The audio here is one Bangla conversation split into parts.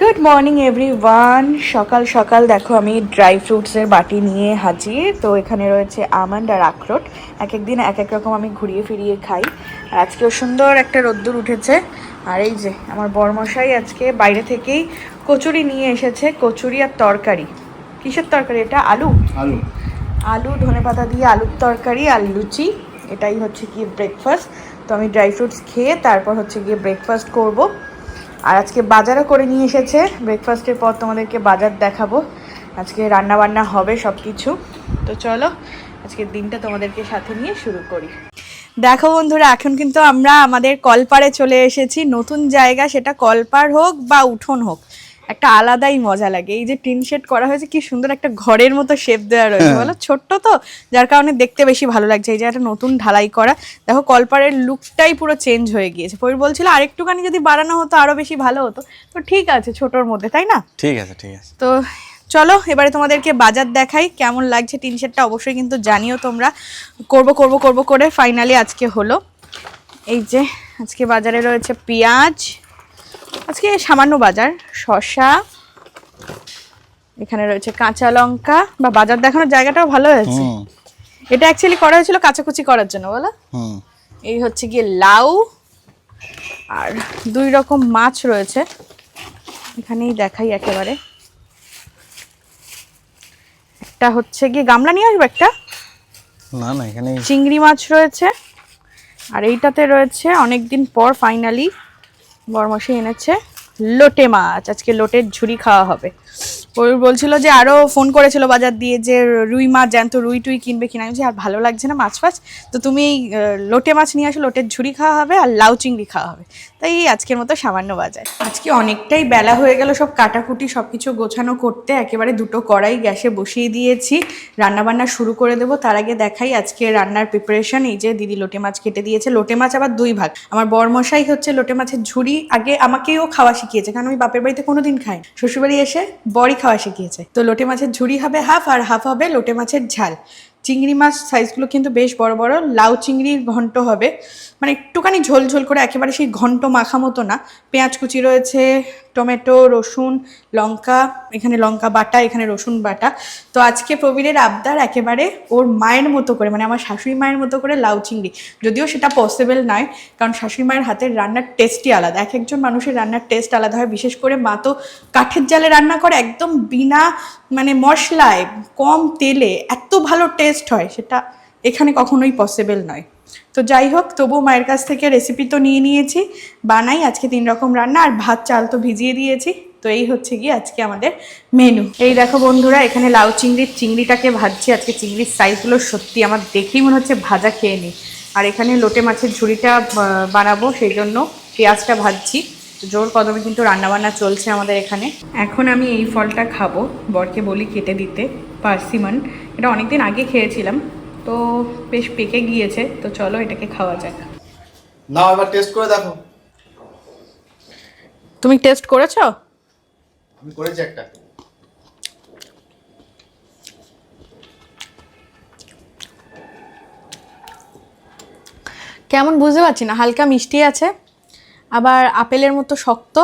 গুড মর্নিং এভরি ওয়ান সকাল সকাল দেখো আমি ড্রাই ফ্রুটসের বাটি নিয়ে হাজির। তো এখানে রয়েছে আমন্ড আর আখরোট। এক এক দিন এক এক রকম আমি ঘুরিয়ে ফিরিয়ে খাই। আর আজকেও সুন্দর একটা রোদ্দুর উঠেছে। আর এই যে আমার বরমশাই আজকে বাইরে থেকেই কচুরি নিয়ে এসেছে কচুরি আর তরকারি। কিসের তরকারি এটা? আলু? আলু। আলু ধনেপাতা দিয়ে আলুর তরকারি আর লুচি। এটাই হচ্ছে গিয়ে ব্রেকফাস্ট তো আমি ড্রাই ফ্রুটস খেয়ে তারপর হচ্ছে গিয়ে ব্রেকফাস্ট করব। আর আজকে বাজারও করে নিয়ে এসেছে। ব্রেকফাস্টের পর তোমাদেরকে বাজার দেখাবো। আজকে রান্না বান্না হবে সব কিছু তো চলো, আজকের দিনটা তোমাদেরকে সাথে নিয়ে শুরু করি। দেখো বন্ধুরা, এখন কিন্তু আমরা আমাদের কলপাড়ে চলে এসেছি। নতুন জায়গা, সেটা কলপাড় হোক বা উঠোন হোক। একটা আলাদাই মজা লাগে। এই যে টিন শেড করা হয়েছে কি সুন্দর একটা ঘরের মতো শেপ দেওয়া রয়েছে। বলো ছোট্ট তো যার কারণে দেখতে বেশি ভালো লাগছে। এই যে একটা নতুন ঢালাই করা দেখো কলপাড়ের লুকটাই পুরো চেঞ্জ হয়ে গিয়েছে। পরির বলছিল আরেকটুখানি যদি বাড়ানো হতো আরও বেশি ভালো হতো। তো ঠিক আছে ছোটর মধ্যে তাই না? ঠিক আছে ঠিক আছে। তো চলো এবারে তোমাদেরকে বাজার দেখাই কেমন লাগছে টিন শেডটা অবশ্যই কিন্তু জানিও তোমরা। করব করব করব করে ফাইনালি আজকে হলো। এই যে আজকে বাজারে রয়েছে পেঁয়াজ আজকে সামান্য বাজার শসা এখানে রয়েছে কাঁচা লঙ্কা বা বাজার দেখানোর জায়গাটাও ভালো হয়েছে। এটা অ্যাকচুয়ালি করা হয়েছিল কাচাকুচি করার জন্য বলো? এই হচ্ছে গিয়ে লাউ আর দুই রকম মাছ রয়েছে। এখানেই দেখাই একেবারে। একটা হচ্ছে গিয়ে গামলা নিয়ে আসব একটা? না না এখানে চিংড়ি মাছ রয়েছে। আর এইটাতে রয়েছে অনেকদিন পর ফাইনালি বরমাসে এনেছে। লোটে মাছ আজকে লোটের ঝুড়ি খাওয়া হবে। ও বলছিল যে আরও ফোন করেছিল বাজার দিয়ে যে রুই মাছ জ্যান্ত রুই টুই কিনবে কিনা। আমি আর ভালো লাগছে না মাছ ফাছ? তো তুমি লোটে মাছ নিয়ে আসো, লোটের ঝুড়ি খাওয়া হবে আর লাউ চিংড়ি খাওয়া হবে। তাই আজকের মতো সামান্য বাজার। আজকে অনেকটাই বেলা হয়ে গেল, সব কাটাকুটি সব কিছু গোছানো করতে। একেবারে দুটো কড়াই গ্যাসে বসিয়ে দিয়েছি। রান্নাবান্না শুরু করে দেবো। তার আগে দেখাই আজকে রান্নার প্রিপারেশন এই যে দিদি লোটে মাছ কেটে দিয়েছে। লোটে মাছ আবার দুই ভাগ। আমার বরমশাই হচ্ছে লোটে মাছের ঝুড়ি। আগে আমাকেও খাওয়া শিখিয়েছে। কারণ আমি বাপের বাড়িতে কোনোদিন খাই শ্বশুরবাড়ি এসে বড়ি খাওয়া শিখিয়েছে। তো লোটে মাছের ঝুড়ি হবে হাফ আর হাফ হবে লোটে মাছের ঝাল। চিংড়ি মাছ সাইজগুলো কিন্তু বেশ বড় বড়, লাউ চিংড়ির ঘন্ট হবে। মানে একটুখানি ঝোল ঝোল করে একেবারে সেই ঘন্ট মাখা মতো না। পেঁয়াজ কুচি রয়েছে টমেটো, রসুন, লঙ্কা, এখানে লঙ্কা বাটা, এখানে রসুন বাটা। তো আজকে প্রবীরের আবদার একেবারে ওর মায়ের মতো করে মানে আমার শাশুড়ি মায়ের মতো করে লাউ চিংড়ি। যদিও সেটা পসিবল নয়, কারণ শাশুড়ি মায়ের হাতের রান্নার টেস্টই আলাদা। এক একজন মানুষের রান্নার টেস্ট আলাদা হয়, বিশেষ করে মা তো কাঠের জালে রান্না করে একদম বিনা মানে মশলায়, কম তেলে এত ভালো টেস্ট হয়, সেটা এখানে কখনোই পসিবল নয়। তো যাই হোক, তবুও মায়ের কাছ থেকে রেসিপি তো নিয়ে নিয়েছি, বানাই, আজকে তিন রকম রান্না আর ভাত, চাল তো ভিজিয়ে দিয়েছি, তো এই হচ্ছে গিয়ে আজকে আমাদের মেনু এই দেখো বন্ধুরা, এখানে লাউ চিংড়ির চিংড়িটাকে ভাজছি, আজকে চিংড়ির সাইজগুলো সত্যি আমার দেখেই মনে হচ্ছে ভাজা খেয়ে নিই আর এখানে লোটে মাছের ঝুড়িটা বানাবো, সেই জন্য পেঁয়াজটা ভাজছি। জোর কদমে কিন্তু রান্নাবান্না চলছে আমাদের এখানে। এখন আমি এই ফলটা খাব, বরকে বলি কেটে দিতে, পার্সিমন। এটা অনেকদিন আগে খেয়েছিলাম তো বেশ পেকে গিয়েছে তো চলো এটাকে খাওয়া যাক নাও এবার টেস্ট করে দেখো। তুমি টেস্ট করেছ? আমি করেছি একটা। কেমন বুঝতে পারছি না হালকা মিষ্টি আছে আবার আপেলের মতো শক্ত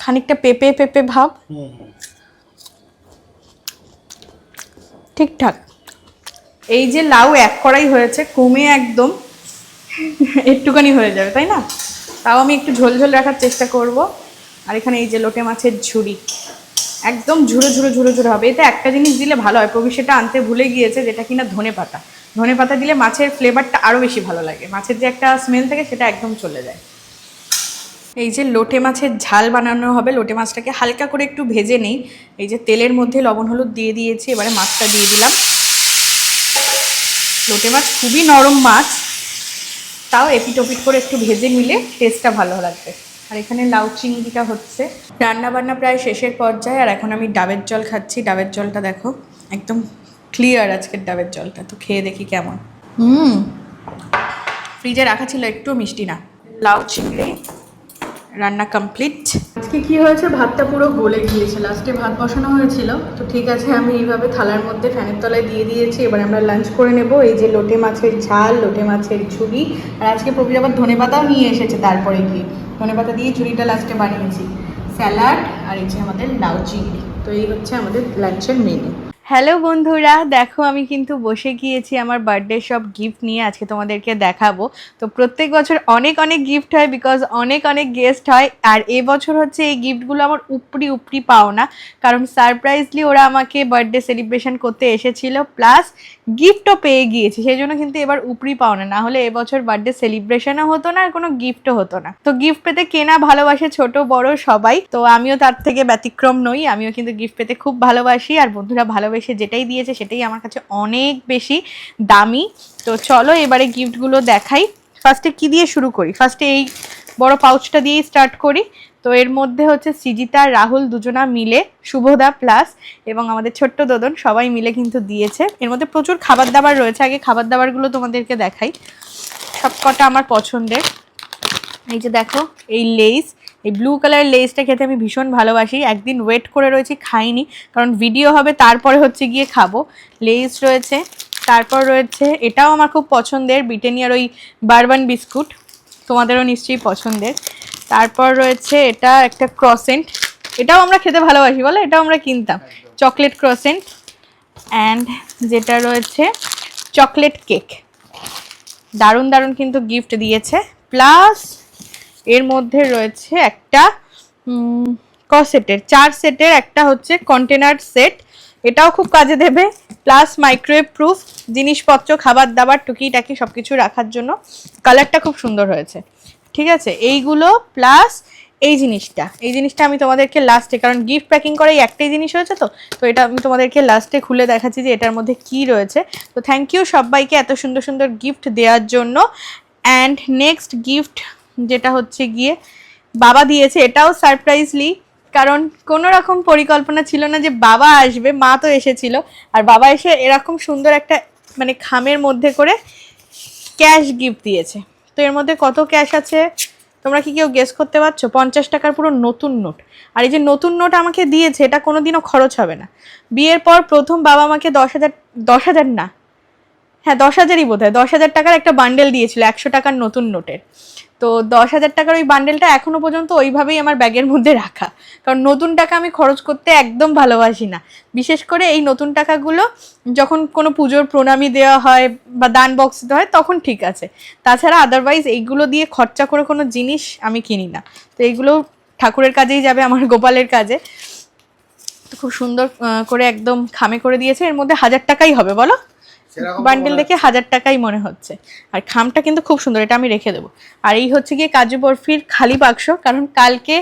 খানিকটা পেঁপে পেঁপে ভাব। ঠিকঠাক। এই যে লাউ এক কড়াই হয়েছে, কমে একদম একটুখানি হয়ে যাবে, তাই না? তাও আমি একটু ঝোল ঝোল রাখার চেষ্টা করব। আর এখানে এই যে লোটে মাছের ঝুড়ি, একদম ঝুড়ো ঝুড়ো ঝুড়ো ঝুড়ো হবে। এতে একটা জিনিস দিলে ভালো হয় প্রবীর সেটা আনতে ভুলে গিয়েছে যেটা কিনা ধনে পাতা। ধনে পাতা দিলে মাছের ফ্লেভারটা আরও বেশি ভালো লাগে। মাছের যে একটা স্মেল থাকে সেটা একদম চলে যায়। এই যে লোটে মাছের ঝাল বানানো হবে, লোটে মাছটাকে হালকা করে একটু ভেজে নেই। এই যে তেলের মধ্যে লবণ হলুদ দিয়ে দিয়েছি, এবারে মাছটা দিয়ে দিলাম। লোটে মাছ খুবই নরম মাছ। তাও এপিট ওপিট করে একটু ভেজে নিলে টেস্টটা ভালো লাগবে। আর এখানে লাউ চিংড়িটা হচ্ছে। রান্না বান্না প্রায় শেষের পর্যায়ে, আর এখন আমি ডাবের জল খাচ্ছি। ডাবের জলটা দেখো, একদম ক্লিয়ার আজকের ডাবের জলটা। তো খেয়ে দেখি কেমন। হুম। ফ্রিজে রাখা ছিল একটু, মিষ্টি না। লাউ চিংড়ি, রান্না কমপ্লিট আজকে কি হয়েছে? ভাতটা পুরো গলে গিয়েছে। লাস্টে ভাত বসানো হয়েছিল। তো ঠিক আছে, আমি এইভাবে থালার মধ্যে ফ্যানের তলায় দিয়ে দিয়েছি। এবার আমরা লাঞ্চ করে নেব। এই যে লোটে মাছের ঝাল, লোটে মাছের ঝুড়ি। আর আজকে প্রবীর আবার ধনে পাতাও নিয়ে এসেছে তারপরে গিয়ে। ধনে পাতা দিয়ে ঝুড়িটা লাস্টে বানিয়েছি। স্যালাড আর এই যে আমাদের লাউ চিংড়ি। তো এই হচ্ছে আমাদের লাঞ্চের মেনু হ্যালো বন্ধুরা, দেখো আমি কিন্তু বসে গিয়েছি আমার বার্থডে সব গিফট নিয়ে, আজকে তোমাদেরকে দেখাবো। তো প্রত্যেক বছর অনেক অনেক গিফট হয় বিকজ অনেক অনেক গেস্ট হয়, আর এবছর হচ্ছে এই গিফটগুলো আমার উপরি উপরি পাও না। কারণ সারপ্রাইজলি ওরা আমাকে বার্থডে সেলিব্রেশন করতে এসেছিল প্লাস গিফটও পেয়ে গিয়েছি, সেই জন্য কিন্তু এবার উপরি পাও না। হলে এবছর বার্থডে সেলিব্রেশনও হতো না, আর কোনো গিফটও হতো না। তো গিফট পেতে কেনা ভালোবাসে ছোট, বড়, সবাই, তো আমিও তার থেকে ব্যতিক্রম নই, আমিও কিন্তু গিফট পেতে খুব ভালোবাসি, আর বন্ধুরা ভালোবেসে যেটাই দিয়েছে সেটাই আমার কাছে অনেক বেশি দামি। তো চলো এবারে গিফটগুলো দেখাই। ফার্স্টে কি দিয়ে শুরু করি? ফার্স্টে এই বড় পাউচটা দিয়েই স্টার্ট করি। তো এর মধ্যে হচ্ছে সৃজিতা, রাহুল দুজনা মিলে শুভদা প্লাস এবং আমাদের ছোট্ট দোদন সবাই মিলে কিন্তু দিয়েছে। এর মধ্যে প্রচুর খাবার দাবার রয়েছে। আগে খাবার দাবারগুলো তোমাদেরকে দেখাই। সবকটা আমার পছন্দের। এই যে দেখো, এই লেস এই ব্লু কালারের লেসটা খেতে আমি ভীষণ ভালোবাসি। একদিন ওয়েট করে রয়েছি, খাইনি। কারণ ভিডিও হবে, তারপরে হচ্ছে গিয়ে খাব। লেস রয়েছে, তারপর রয়েছে, এটাও আমার খুব পছন্দের ব্রিটেনিয়ার ওই বারবান বিস্কুট তোমাদেরও নিশ্চয়ই পছন্দের। তারপর রয়েছে এটা একটা ক্রসেন্ট এটাও আমরা খেতে ভালোবাসি, বলো? এটাও আমরা কিনতাম। চকলেট ক্রসেন্ট অ্যান্ড যেটা রয়েছে চকলেট কেক দারুণ দারুণ কিন্তু গিফট দিয়েছে। প্লাস এর মধ্যে রয়েছে একটা ক সেটের, চার সেটের একটা হচ্ছে কন্টেনার সেট এটাও খুব কাজে দেবে। প্লাস মাইক্রোওয়েভ প্রুফ জিনিসপত্র, খাবার দাবার, টুকিটাকি সব কিছু রাখার জন্য। কালারটা খুব সুন্দর হয়েছে। ঠিক আছে? এইগুলো প্লাস এই জিনিসটা। এই জিনিসটা আমি তোমাদেরকে লাস্টে কারণ গিফট প্যাকিং করে একটাই জিনিস হয়েছে তো? তো এটা আমি তোমাদেরকে লাস্টে খুলে দেখাচ্ছি যে এটার মধ্যে কি রয়েছে। তো থ্যাংক ইউ সবাইকে এত সুন্দর সুন্দর গিফট দেওয়ার জন্য। অ্যান্ড নেক্সট গিফট যেটা হচ্ছে গিয়ে বাবা দিয়েছে, এটাও সারপ্রাইজলি কারণ কোনো রকম পরিকল্পনা ছিল না যে বাবা আসবে, মা তো এসেছিল, আর বাবা এসে এরকম সুন্দর একটা মানে খামের মধ্যে করে ক্যাশ গিফট দিয়েছে। তো এর মধ্যে কত ক্যাশ আছে? তোমরা কি কেউ গেস করতে পারছ? পঞ্চাশ টাকার পুরো নতুন নোট। আর এই যে নতুন নোট আমাকে দিয়েছে, এটা কোনোদিনও খরচ হবে না। বিয়ের পর প্রথম বাবা আমাকে দশ হাজার দশ হাজার না হ্যাঁ দশ হাজারই বোধ হয় দশ হাজার টাকার একটা বান্ডেল দিয়েছিল, একশো টাকার নতুন নোটের। তো দশ হাজার টাকার ওই বান্ডেলটা এখনও পর্যন্ত ওইভাবেই আমার ব্যাগের মধ্যে রাখা। কারণ নতুন টাকা আমি খরচ করতে একদম ভালোবাসি না। বিশেষ করে এই নতুন টাকাগুলো যখন কোনো পুজোর প্রণামী দেওয়া হয় বা দান বক্স দেওয়া হয়, তখন ঠিক আছে। তাছাড়া আদারওয়াইজ এইগুলো দিয়ে খরচা করে কোনো জিনিস আমি কিনি না। তো এইগুলো ঠাকুরের কাজেই যাবে, আমার গোপালের কাজে। খুব সুন্দর করে একদম খামে করে দিয়েছে। এর মধ্যে হাজার টাকাই হবে, বলো? বান্ডেল দেখে হাজার টাকাই মনে হচ্ছে। আর খামটা কিন্তু খুব সুন্দর এটা আমি রেখে দেবো। আর এই হচ্ছে গিয়ে কাজু বরফির খালি বাক্স কারণ কালকে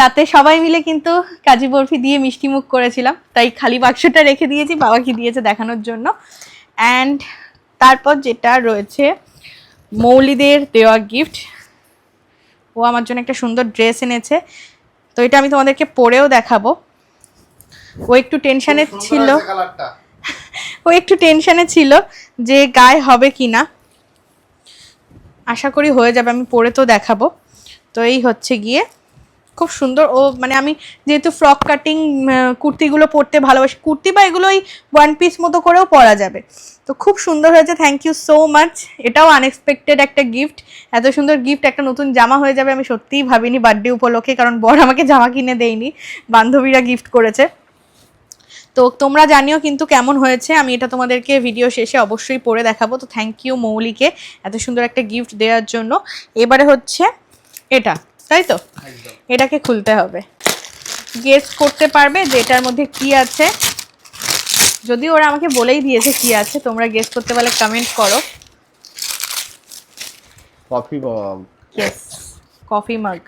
রাতে সবাই মিলে কিন্তু কাজু বরফি দিয়ে মিষ্টি মুখ করেছিলাম। তাই খালি বাক্সটা রেখে দিয়েছি বাবা কি দিয়েছে দেখানোর জন্য। অ্যান্ড তারপর যেটা রয়েছে মৌলিদের দেওয়া গিফট ও আমার জন্য একটা সুন্দর ড্রেস এনেছে। তো এটা আমি তোমাদেরকে পরেও দেখাবো। ও একটু টেনশানে সুন্দর ছিল। ও একটু টেনশানে ছিল যে গায়ে হবে কি না আশা করি হয়ে যাবে, আমি পরে তো দেখাবো। তো এই হচ্ছে গিয়ে খুব সুন্দর। ও মানে আমি যেহেতু ফ্রক কাটিং কুর্তিগুলো পরতে ভালোবাসি, কুর্তি বা এগুলো ওই ওয়ান পিস মতো করেও পরা যাবে। তো খুব সুন্দর হয়েছে থ্যাংক ইউ সো মাচ এটাও আনএক্সপেক্টেড একটা গিফট এত সুন্দর গিফট একটা নতুন জামা হয়ে যাবে, আমি সত্যিই ভাবিনি বার্থডে উপলক্ষে, কারণ বর আমাকে জামা কিনে দেয়নি। বান্ধবীরা গিফট করেছে। তো তোমরা জানিও কিন্তু কেমন হয়েছে। আমি এটা তোমাদেরকে ভিডিও শেষে অবশ্যই পড়ে দেখাবো। তো থ্যাংক ইউ মৌলিকে এত সুন্দর একটা গিফট দেওয়ার জন্য। এবারে হচ্ছে এটা তাই তো? এটাকে খুলতে হবে। গেস করতে পারবে যে এটার মধ্যে কি আছে। যদি ওরা আমাকে বলেই দিয়েছে কি আছে তোমরা গেস করতে পারলে কমেন্ট করো। Coffee yes coffee mug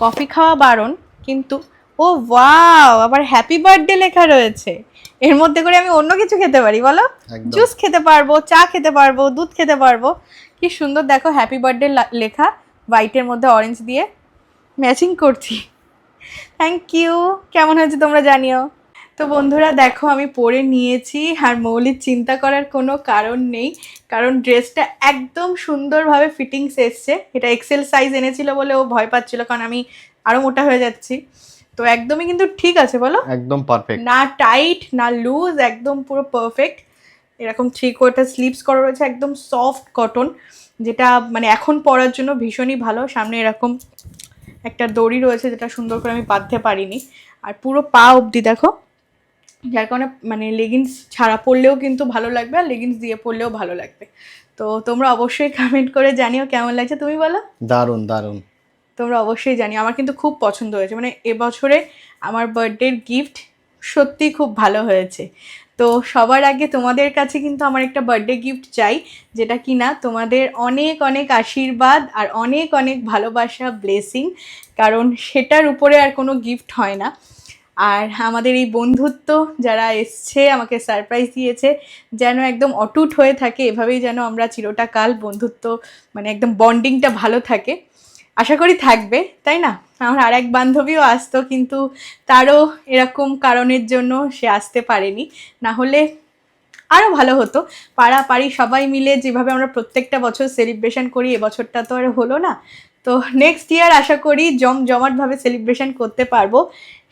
coffee খাওয়া বারণ কিন্তু ও ওয়াও আবার হ্যাপি বার্থডে লেখা রয়েছে। এর মধ্যে করে আমি অন্য কিছু খেতে পারি বলো? জুস খেতে পারব চা খেতে পারব দুধ খেতে পারব। কি সুন্দর দেখো হ্যাপি বার্থডে লেখা। হোয়াইটের মধ্যে অরেঞ্জ দিয়ে ম্যাচিং করছি। থ্যাংক ইউ কেমন হয়েছে তোমরা জানিও? তো বন্ধুরা দেখো আমি পরে নিয়েছি। আর মৌলিক চিন্তা করার কোনো কারণ নেই। কারণ ড্রেসটা একদম সুন্দরভাবে ফিটিংস এসছে। এটা এক্সেল সাইজ এনেছিল বলে ও ভয় পাচ্ছিল কারণ আমি আরও মোটা হয়ে যাচ্ছি। তো একদমই কিন্তু ঠিক আছে বলো? একদম পারফেক্ট না টাইট না লুজ একদম পুরো পারফেক্ট এরকম থ্রি কোয়ার্টার স্লিপস করা রয়েছে একদম সফট কটন যেটা মানে এখন পরার জন্য ভীষণই ভালো। সামনে এরকম একটা দড়ি রয়েছে যেটা সুন্দর করে আমি বাঁধতে পারিনি। আর পুরো পা অবধি দেখো যার কারণে মানে লেগিংস ছাড়া পরলেও কিন্তু ভালো লাগবে আর লেগিংস দিয়ে পরলেও ভালো লাগবে। তো তোমরা অবশ্যই কমেন্ট করে জানিও কেমন লাগছে তুমি বলো? দারুণ দারুণ। তোমরা অবশ্যই জানি আমার কিন্তু খুব পছন্দ হয়েছে। মানে এবছরে আমার বার্থডের গিফট সত্যি খুব ভালো হয়েছে। তো সবার আগে তোমাদের কাছে কিন্তু আমার একটা বার্থডে গিফট চাই, যেটা কি না তোমাদের অনেক অনেক আশীর্বাদ আর অনেক অনেক ভালোবাসা ব্লেসিং কারণ সেটার উপরে আর কোনো গিফট হয় না। আর আমাদের এই বন্ধুত্ব যারা এসছে, আমাকে সারপ্রাইজ দিয়েছে, যেন একদম অটুট হয়ে থাকে, এভাবেই যেন আমরা চিরটা কাল বন্ধুত্ব মানে একদম বন্ডিংটা ভালো থাকে। আশা করি থাকবে, তাই না? আমার আর এক বান্ধবীও আসতো, কিন্তু তারও এরকম কারণের জন্য সে আসতে পারেনি। না হলে আরও ভালো হতো। পাড়া পাড়ি সবাই মিলে যেভাবে আমরা প্রত্যেকটা বছর সেলিব্রেশন করি এবছরটা তো আর হলো না। তো নেক্সট ইয়ার আশা করি জম, জমাটভাবে সেলিব্রেশন করতে পারব।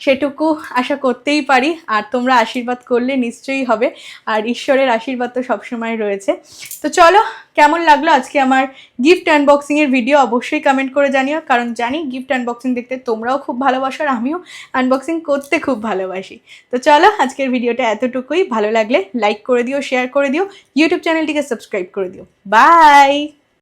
সেটুকু আশা করতেই পারি। আর তোমরা আশীর্বাদ করলে নিশ্চয়ই হবে। আর ঈশ্বরের আশীর্বাদ তো সবসময় রয়েছে। তো চলো, কেমন লাগল আজকে আমার গিফট আনবক্সিংয়ের ভিডিও অবশ্যই কমেন্ট করে জানিও। কারণ জানি গিফট আনবক্সিং দেখতে তোমরাও খুব ভালোবাসো আর আমিও আনবক্সিং করতে খুব ভালোবাসি। তো চলো, আজকের ভিডিওটা এতটুকুই। ভালো লাগলে লাইক করে দিও শেয়ার করে দিও। ইউটিউব চ্যানেলটিকে সাবস্ক্রাইব করে দিও। বাই